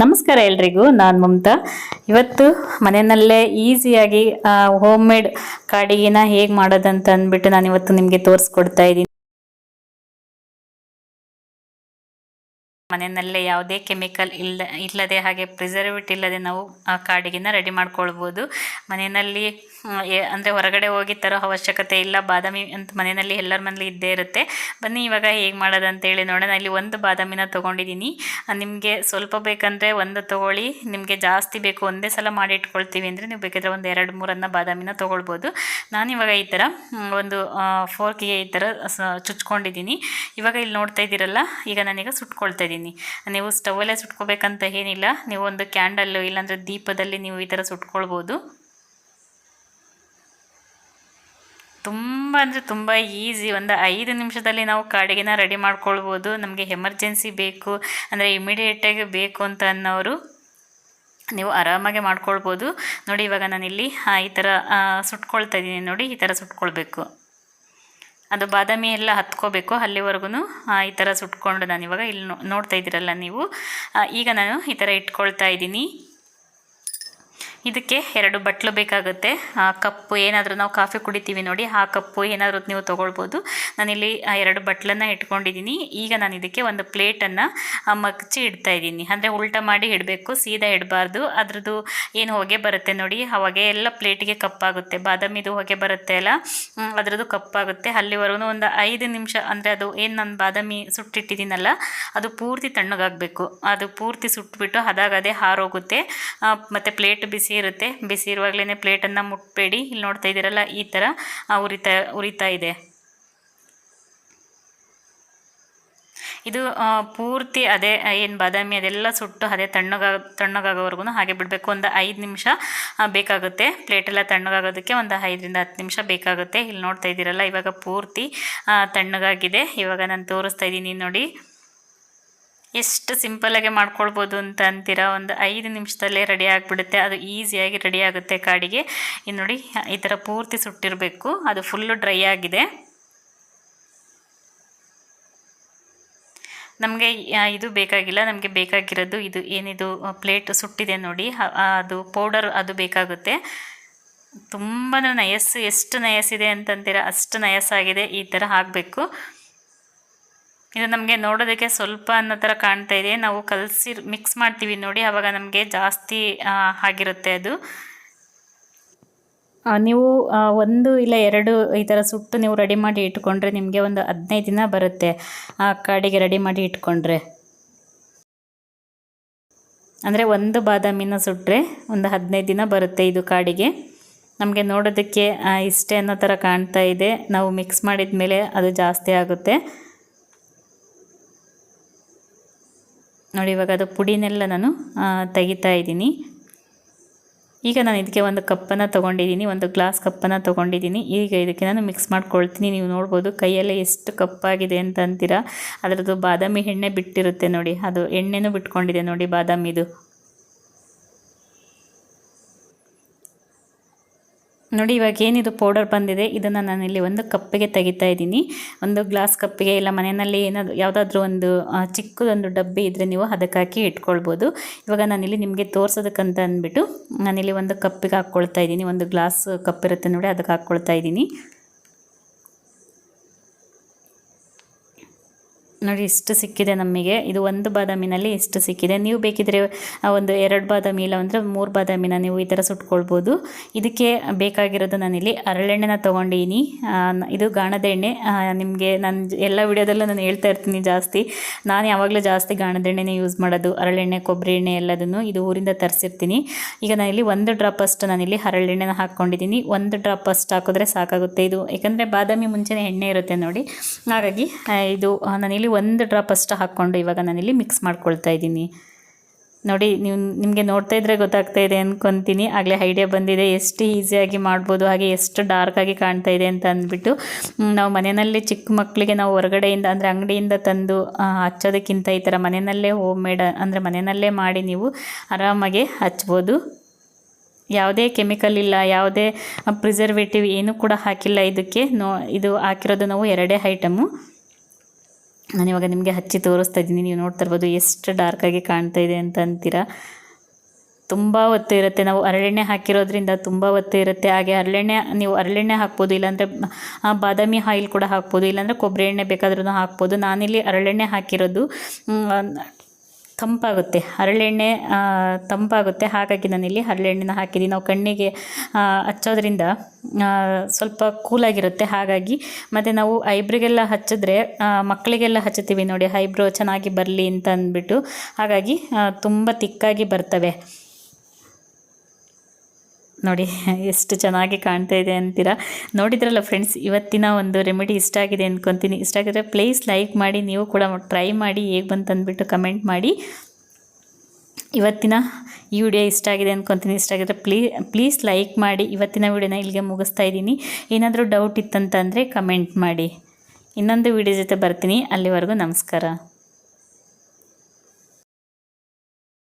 ನಮಸ್ಕಾರ ಎಲ್ರಿಗೂ, ನಾನು ಮಮತಾ. ಇವತ್ತು ಮನೆಯಲ್ಲೇ ಈಸಿಯಾಗಿ ಹೋಮ್ ಮೇಡ್ ಕಾಡಿಗೆನ ಹೇಗೆ ಮಾಡೋದಂತ ಅಂದ್ಬಿಟ್ಟು ನಾನು ಇವತ್ತು ನಿಮಗೆ ತೋರಿಸ್ಕೊಡ್ತಾ ಇದ್ದೀನಿ. ಮನೆಯಲ್ಲೇ ಯಾವುದೇ ಕೆಮಿಕಲ್ ಇಲ್ಲ ಇಲ್ಲದೆ ಹಾಗೆ ಪ್ರಿಸರ್ವೇಟ್ ಇಲ್ಲದೆ ನಾವು ಆ ಕಾಡಿಗೆನ ರೆಡಿ ಮಾಡ್ಕೊಳ್ಬೋದು. ಮನೆಯಲ್ಲಿ ಅಂದರೆ ಹೊರಗಡೆ ಹೋಗಿ ತರೋ ಅವಶ್ಯಕತೆ ಇಲ್ಲ. ಬಾದಾಮಿ ಅಂತ ಮನೆಯಲ್ಲಿ ಎಲ್ಲರ ಮನೇಲಿ ಇದ್ದೇ ಇರುತ್ತೆ. ಬನ್ನಿ, ಇವಾಗ ಹೇಗೆ ಮಾಡೋದಂತೇಳಿ ನೋಡೋಣ. ಇಲ್ಲಿ ಒಂದು ಬಾದಾಮಿನ ತೊಗೊಂಡಿದ್ದೀನಿ. ನಿಮಗೆ ಸ್ವಲ್ಪ ಬೇಕಂದರೆ ಒಂದು ತೊಗೊಳ್ಳಿ. ನಿಮಗೆ ಜಾಸ್ತಿ ಬೇಕು ಒಂದೇ ಸಲ ಮಾಡಿ ಇಟ್ಕೊಳ್ತೀವಿ ಅಂದರೆ ನೀವು ಬೇಕಿದ್ರೆ ಒಂದು ಎರಡು, ಮೂರನ್ನು ಬಾದಾಮಿನ ತೊಗೊಳ್ಬೋದು. ನಾನಿವಾಗ ಈ ಥರ ಒಂದು ಫೋರ್ಕಿಗೆ ಈ ಥರ ಚುಚ್ಕೊಂಡಿದ್ದೀನಿ. ಇವಾಗ ಇಲ್ಲಿ ನೋಡ್ತಾ ಇದ್ದೀರಲ್ಲ, ಈಗ ನಾನೀಗ ಸುಟ್ಕೊಳ್ತಾ ಇದ್ದೀನಿ. ನೀವು ಸ್ಟವಲ್ಲೇ ಸುಟ್ಕೋಬೇಕಂತ ಏನಿಲ್ಲ. ನೀವು ಒಂದು ಕ್ಯಾಂಡಲ್ಲು ಇಲ್ಲಾಂದರೆ ದೀಪದಲ್ಲಿ ನೀವು ಈ ಥರ ಸುಟ್ಕೊಳ್ಬೋದು. ತುಂಬ ಅಂದರೆ ತುಂಬ ಈಸಿ ಒಂದು ಐದು ನಿಮಿಷದಲ್ಲಿ ನಾವು ಕಾಡಿಗೆನ ರೆಡಿ ಮಾಡ್ಕೊಳ್ಬೋದು. ನಮಗೆ ಎಮರ್ಜೆನ್ಸಿ ಬೇಕು, ಅಂದರೆ ಇಮಿಡಿಯೇಟಾಗಿ ಬೇಕು ಅಂತ ಅನ್ನೋರು ನೀವು ಆರಾಮಾಗಿ ಮಾಡ್ಕೊಳ್ಬೋದು. ನೋಡಿ, ಇವಾಗ ನಾನಿಲ್ಲಿ ಈ ಥರ ಸುಟ್ಕೊಳ್ತಾ ಇದ್ದೀನಿ ನೋಡಿ, ಈ ಥರ ಸುಟ್ಕೊಳ್ಬೇಕು. ಅದು ಬಾದಾಮಿ ಎಲ್ಲ ಹತ್ಕೋಬೇಕು. ಅಲ್ಲಿವರೆಗೂ ಈ ಥರ ಸುಟ್ಕೊಂಡು ನಾನು ಇವಾಗ ಇಲ್ಲಿ ನೋಡ್ತಾ ಇದ್ದೀರಲ್ಲ ನೀವು. ಈಗ ನಾನು ಈ ಥರ ಇಟ್ಕೊಳ್ತಾ ಇದ್ದೀನಿ. ಇದಕ್ಕೆ ಎರಡು ಬಟ್ಲು ಬೇಕಾಗುತ್ತೆ. ಕಪ್ಪು ಏನಾದರೂ ನಾವು ಕಾಫಿ ಕುಡಿತೀವಿ ನೋಡಿ, ಆ ಕಪ್ಪು ಏನಾದರೂ ನೀವು ತೊಗೊಳ್ಬೋದು. ನಾನಿಲ್ಲಿ ಎರಡು ಬಟ್ಲನ್ನು ಇಟ್ಕೊಂಡಿದ್ದೀನಿ. ಈಗ ನಾನು ಇದಕ್ಕೆ ಒಂದು ಪ್ಲೇಟನ್ನು ಮಗ್ಚಿ ಇಡ್ತಾ ಇದ್ದೀನಿ. ಅಂದರೆ ಉಲ್ಟ ಮಾಡಿ ಇಡಬೇಕು, ಸೀದಾ ಇಡಬಾರ್ದು. ಅದ್ರದ್ದು ಏನು ಹೊಗೆ ಬರುತ್ತೆ ನೋಡಿ ಆ ಹೊಗೆ ಎಲ್ಲ ಪ್ಲೇಟಿಗೆ ಕಪ್ಪಾಗುತ್ತೆ. ಬಾದಾಮಿದು ಹೊಗೆ ಬರುತ್ತೆ ಅಲ್ಲ? ಅದರದ್ದು ಕಪ್ಪಾಗುತ್ತೆ. ಅಲ್ಲಿವರೆಗೂ ಒಂದು ಐದು ನಿಮಿಷ, ಅಂದರೆ ಅದು ಏನು ನಾನು ಬಾದಾಮಿ ಸುಟ್ಟಿಟ್ಟಿದ್ದೀನಲ್ಲ, ಅದು ಪೂರ್ತಿ ತಣ್ಣಗಾಗಬೇಕು. ಅದು ಪೂರ್ತಿ ಸುಟ್ಬಿಟ್ಟು ಅದಾಗದೇ ಹಾರೋಗುತ್ತೆ. ಮತ್ತೆ ಪ್ಲೇಟ್ ಬಿಸಿ ಇರುತ್ತೆ. ಬಿಸಿ ಇರುವಾಗಲೇ ಪ್ಲೇಟನ್ನು ಮುಟ್ಬೇಡಿ. ಇಲ್ಲಿ ನೋಡ್ತಾ ಇದ್ದೀರಲ್ಲ, ಈ ಥರ ಉರಿತಾ ಉರಿತಾ ಇದೆ. ಇದು ಪೂರ್ತಿ ಅದೇ ಏನು ಬಾದಾಮಿ ಅದೆಲ್ಲ ಸುಟ್ಟು ಅದೇ ತಣ್ಣಗ ತಣ್ಣಗಾಗೋವರೆಗೂ ಹಾಗೆ ಬಿಡಬೇಕು. ಒಂದು ಐದು ನಿಮಿಷ ಬೇಕಾಗುತ್ತೆ. ಪ್ಲೇಟೆಲ್ಲ ತಣ್ಣಗಾಗೋದಕ್ಕೆ ಒಂದು ಐದರಿಂದ ಹತ್ತು ನಿಮಿಷ ಬೇಕಾಗುತ್ತೆ. ಇಲ್ಲಿ ನೋಡ್ತಾ ಇದ್ದೀರಲ್ಲ, ಇವಾಗ ಪೂರ್ತಿ ತಣ್ಣಗಾಗಿದೆ. ಇವಾಗ ನಾನು ತೋರಿಸ್ತಾ ಇದ್ದೀನಿ ನೋಡಿ. ಎಷ್ಟು ಸಿಂಪಲಾಗಿ ಮಾಡ್ಕೊಳ್ಬೋದು ಅಂತ ಅಂತೀರಾ? ಒಂದು ಐದು ನಿಮಿಷದಲ್ಲೇ ರೆಡಿ ಆಗಿಬಿಡುತ್ತೆ. ಅದು ಈಸಿಯಾಗಿ ರೆಡಿ ಆಗುತ್ತೆ ಕಾಡಿಗೆ. ಇನ್ನು ನೋಡಿ, ಈ ಥರ ಪೂರ್ತಿ ಸುಟ್ಟಿರಬೇಕು. ಅದು ಫುಲ್ಲು ಡ್ರೈ ಆಗಿದೆ. ನಮಗೆ ಇದು ಬೇಕಾಗಿಲ್ಲ. ನಮಗೆ ಬೇಕಾಗಿರೋದು ಇದು, ಏನಿದು ಪ್ಲೇಟ್ ಸುಟ್ಟಿದೆ ನೋಡಿ. ಅದು ಪೌಡರ್ ಅದು ಬೇಕಾಗುತ್ತೆ. ತುಂಬ ನಯಸ್ಸು ಎಷ್ಟು ನಯಸ್ಸಿದೆ ಅಂತಂತೀರ ಅಷ್ಟು ನಯಸ್ಸಾಗಿದೆ ಈ ಥರ ಹಾಕಬೇಕು. ಇದು ನಮಗೆ ನೋಡೋದಕ್ಕೆ ಸ್ವಲ್ಪ ಅನ್ನೋ ಥರ ಕಾಣ್ತಾ ಇದೆ. ನಾವು ಕಲಸಿ ಮಿಕ್ಸ್ ಮಾಡ್ತೀವಿ ನೋಡಿ ಆವಾಗ ನಮಗೆ ಜಾಸ್ತಿ ಆಗಿರುತ್ತೆ ಅದು. ನೀವು ಒಂದು ಇಲ್ಲ ಎರಡು ಈ ಥರ ಸುಟ್ಟು ನೀವು ರೆಡಿ ಮಾಡಿ ಇಟ್ಕೊಂಡ್ರೆ ನಿಮಗೆ ಒಂದು ಹದಿನೈದು ದಿನ ಬರುತ್ತೆ ಆ ಕಾಡಿಗೆ ರೆಡಿ ಮಾಡಿ ಇಟ್ಕೊಂಡ್ರೆ. ಅಂದರೆ ಒಂದು ಬಾದಾಮಿನ ಸುಟ್ಟರೆ ಒಂದು ಹದಿನೈದು ದಿನ ಬರುತ್ತೆ ಇದು ಕಾಡಿಗೆ. ನಮಗೆ ನೋಡೋದಕ್ಕೆ ಇಷ್ಟೇ ಅನ್ನೋ ಥರ ಕಾಣ್ತಾ ಇದೆ. ನಾವು ಮಿಕ್ಸ್ ಮಾಡಿದ ಮೇಲೆ ಅದು ಜಾಸ್ತಿ ಆಗುತ್ತೆ. ನೋಡಿ, ಇವಾಗ ಅದು ಪುಡಿನೆಲ್ಲ ನಾನು ತೆಗಿತಾ ಇದ್ದೀನಿ. ಈಗ ನಾನು ಇದಕ್ಕೆ ಒಂದು ಕಪ್ಪನ್ನು ತೊಗೊಂಡಿದ್ದೀನಿ, ಒಂದು ಗ್ಲಾಸ್ ಕಪ್ಪನ್ನು ತೊಗೊಂಡಿದ್ದೀನಿ. ಈಗ ಇದಕ್ಕೆ ನಾನು ಮಿಕ್ಸ್ ಮಾಡ್ಕೊಳ್ತೀನಿ. ನೀವು ನೋಡ್ಬೋದು, ಕೈಯಲ್ಲೇ ಎಷ್ಟು ಕಪ್ಪಾಗಿದೆ ಅಂತ ಅಂತೀರಾ. ಅದರದ್ದು ಬಾದಾಮಿ ಎಣ್ಣೆ ಬಿಟ್ಟಿರುತ್ತೆ ನೋಡಿ, ಅದು ಎಣ್ಣೆನೂ ಬಿಟ್ಕೊಂಡಿದೆ ನೋಡಿ, ಬಾದಾಮಿದು. ನೋಡಿ, ಇವಾಗ ಏನಿದು ಪೌಡರ್ ಬಂದಿದೆ, ಇದನ್ನು ನಾನಿಲ್ಲಿ ಒಂದು ಕಪ್ಪಿಗೆ ತೆಗಿತಾ ಇದ್ದೀನಿ. ಒಂದು ಗ್ಲಾಸ್ ಕಪ್ಪಿಗೆ ಇಲ್ಲ, ಮನೆಯಲ್ಲಿ ಏನಾದರೂ ಯಾವುದಾದ್ರೂ ಒಂದು ಚಿಕ್ಕದೊಂದು ಡಬ್ಬಿ ಇದ್ದರೆ ನೀವು ಅದಕ್ಕೆ ಹಾಕಿ ಇಟ್ಕೊಳ್ಬೋದು. ಇವಾಗ ನಾನಿಲ್ಲಿ ನಿಮಗೆ ತೋರ್ಸೋದಕ್ಕಂತ ಅಂದ್ಬಿಟ್ಟು ನಾನಿಲ್ಲಿ ಒಂದು ಕಪ್ಪಿಗೆ ಹಾಕ್ಕೊಳ್ತಾ ಇದ್ದೀನಿ. ಒಂದು ಗ್ಲಾಸ್ ಕಪ್ ಇರುತ್ತೆ ನೋಡಿ, ಅದಕ್ಕೆ ಹಾಕ್ಕೊಳ್ತಾ ಇದ್ದೀನಿ. ನೋಡಿ ಇಷ್ಟು ಸಿಕ್ಕಿದೆ ನಮಗೆ ಇದು ಒಂದು ಬಾದಾಮಿನಲ್ಲಿ ಇಷ್ಟು ಸಿಕ್ಕಿದೆ. ನೀವು ಬೇಕಿದ್ರೆ ಒಂದು ಎರಡು ಬಾದಾಮಿ ಇಲ್ಲ ಅಂದರೆ ಮೂರು ಬಾದಾಮಿನ ನೀವು ಈ ಥರ ಸುಟ್ಕೊಳ್ಬೋದು. ಇದಕ್ಕೆ ಬೇಕಾಗಿರೋದು ನಾನಿಲ್ಲಿ ಹರಳೆಣ್ಣೆನ ತೊಗೊಂಡೀನಿ ಇದು ಗಾಣದ ಎಣ್ಣೆ. ನಿಮಗೆ ನಾನು ಎಲ್ಲ ವಿಡಿಯೋದಲ್ಲೂ ನಾನು ಹೇಳ್ತಾ ಇರ್ತೀನಿ ಜಾಸ್ತಿ. ನಾನು ಯಾವಾಗಲೂ ಜಾಸ್ತಿ ಗಾಣದ ಎಣ್ಣೆನೇ ಯೂಸ್ ಮಾಡೋದು. ಹರಳೆಣ್ಣೆ ಕೊಬ್ಬರಿ ಎಣ್ಣೆ ಎಲ್ಲದನ್ನು ಇದು ಊರಿಂದ ತರಿಸಿರ್ತೀನಿ. ಈಗ ನಾನಿಲ್ಲಿ ಒಂದು ಡ್ರಾಪ್ ಅಷ್ಟು ನಾನಿಲ್ಲಿ ಹರಳೆಣ್ಣೆನ ಹಾಕ್ಕೊಂಡಿದ್ದೀನಿ ಒಂದು ಡ್ರಾಪ್ ಅಷ್ಟು ಹಾಕಿದ್ರೆ ಸಾಕಾಗುತ್ತೆ. ಇದು ಯಾಕಂದರೆ ಬಾದಾಮಿ ಮುಂಚೆನೇ ಎಣ್ಣೆ ಇರುತ್ತೆ ನೋಡಿ. ಹಾಗಾಗಿ ಇದು ಆ, ನಾನಿಲ್ಲಿ ಒಂದು ಡ್ರಾಪ್ ಅಷ್ಟು ಹಾಕ್ಕೊಂಡು ಇವಾಗ ನಾನಿಲ್ಲಿ ಮಿಕ್ಸ್ ಮಾಡ್ಕೊಳ್ತಾ ಇದ್ದೀನಿ. ನೋಡಿ, ನೀವು ನಿಮಗೆ ನೋಡ್ತಾ ಇದ್ರೆ ಗೊತ್ತಾಗ್ತಾ ಇದೆ ಅಂದ್ಕೊತೀನಿ ಆಗಲೇ ಐಡಿಯಾ ಬಂದಿದೆ. ಎಷ್ಟು ಈಸಿಯಾಗಿ ಮಾಡ್ಬೋದು, ಹಾಗೆ ಎಷ್ಟು ಡಾರ್ಕಾಗಿ ಕಾಣ್ತಾ ಇದೆ ಅಂತ ಅಂದ್ಬಿಟ್ಟು ನಾವು ಮನೆಯಲ್ಲಿ ಚಿಕ್ಕ ಮಕ್ಕಳಿಗೆ ನಾವು ಹೊರಗಡೆಯಿಂದ ಅಂದರೆ ಅಂಗಡಿಯಿಂದ ತಂದು ಹಚ್ಚೋದಕ್ಕಿಂತ ಈ ಥರ ಮನೆಯಲ್ಲೇ ಹೋಮ್ ಮೇಡ್ ಅಂದರೆ ಮನೆಯಲ್ಲೇ ಮಾಡಿ ನೀವು ಆರಾಮಾಗಿ ಹಚ್ಬೋದು. ಯಾವುದೇ ಕೆಮಿಕಲ್ ಇಲ್ಲ, ಯಾವುದೇ ಪ್ರಿಸರ್ವೇಟಿವ್ ಏನೂ ಕೂಡ ಹಾಕಿಲ್ಲ ಇದಕ್ಕೆ. ನೋ, ಇದು ಹಾಕಿರೋದು ನಾವು ಎರಡೇ ಐಟಮು ನಾನು ಇವಾಗ ನಿಮಗೆ ಹಚ್ಚಿ ತೋರಿಸ್ತಾ ಇದ್ದೀನಿ. ನೀವು ನೋಡ್ತಾ ಇರ್ಬೋದು ಎಷ್ಟು ಡಾರ್ಕಾಗಿ ಕಾಣ್ತಾ ಇದೆ ಅಂತ ಅಂತೀರಾ. ತುಂಬ ಒತ್ತು ಇರುತ್ತೆ. ನಾವು ಹರಳೆಣ್ಣೆ ಹಾಕಿರೋದ್ರಿಂದ ತುಂಬ ಒತ್ತು ಇರುತ್ತೆ. ಹಾಗೆ ಹರಳೆಣ್ಣೆ ನೀವು ಹರಳೆಣ್ಣೆ ಹಾಕ್ಬೋದು, ಇಲ್ಲಾಂದರೆ ಬಾದಾಮಿ ಆಯಿಲ್ ಕೂಡ ಹಾಕ್ಬೋದು, ಇಲ್ಲಾಂದರೆ ಕೊಬ್ಬರಿ ಎಣ್ಣೆ ಬೇಕಾದ್ರೂ ಹಾಕ್ಬೋದು. ನಾನಿಲ್ಲಿ ಹರಳೆಣ್ಣೆ ಹಾಕಿರೋದು ತಂಪಾಗುತ್ತೆ. ಹರಳೆಣ್ಣೆ ತಂಪಾಗುತ್ತೆ. ಹಾಗಾಗಿ ನಾನಿಲ್ಲಿ ಹರಳೆಣ್ಣೆನ ಹಾಕಿದ್ದೀನಿ. ನಾವು ಕಣ್ಣಿಗೆ ಹಚ್ಚೋದ್ರಿಂದ ಸ್ವಲ್ಪ ಕೂಲಾಗಿರುತ್ತೆ. ಹಾಗಾಗಿ ಮತ್ತು ನಾವು ಐಬ್ರಿಗೆಲ್ಲ ಹಚ್ಚಿದ್ರೆ ಮಕ್ಕಳಿಗೆಲ್ಲ ಹಚ್ಚುತ್ತೀವಿ ನೋಡಿ, ಐಬ್ರೋ ಚೆನ್ನಾಗಿ ಬರಲಿ ಅಂತ ಅಂದ್ಬಿಟ್ಟು. ಹಾಗಾಗಿ ತುಂಬ ತಿಕ್ಕಾಗಿ ಬರ್ತವೆ. ನೋಡಿ, ಎಷ್ಟು ಚೆನ್ನಾಗಿ ಕಾಣ್ತಾ ಇದೆ ಅಂತೀರಾ? ನೋಡಿದ್ರಲ್ಲ ಫ್ರೆಂಡ್ಸ್ ಇವತ್ತಿನ ಒಂದು ರೆಮಿಡಿ ಇಷ್ಟ ಆಗಿದೆ ಅಂದ್ಕೊತೀನಿ ಇಷ್ಟ ಆಗಿದ್ರೆ ಪ್ಲೀಸ್ ಲೈಕ್ ಮಾಡಿ, ನೀವು ಕೂಡ ಟ್ರೈ ಮಾಡಿ, ಹೇಗೆ ಬಂತು ಅಂದ್ಬಿಟ್ಟು ಕಮೆಂಟ್ ಮಾಡಿ. ಇವತ್ತಿನ ಈ ವಿಡಿಯೋ ಇಷ್ಟ ಆಗಿದೆ ಅಂದ್ಕೊತೀನಿ ಇಷ್ಟ ಆಗಿದ್ರೆ ಪ್ಲೀ ಪ್ಲೀಸ್ ಲೈಕ್ ಮಾಡಿ. ಇವತ್ತಿನ ವಿಡಿಯೋನ ಇಲ್ಲಿಗೆ ಮುಗಿಸ್ತಾ ಇದ್ದೀನಿ. ಏನಾದರೂ ಡೌಟ್ ಇತ್ತಂತಂದರೆ ಕಮೆಂಟ್ ಮಾಡಿ. ಇನ್ನೊಂದು ವಿಡಿಯೋ ಜೊತೆ ಬರ್ತೀನಿ. ಅಲ್ಲಿವರೆಗೂ ನಮಸ್ಕಾರ.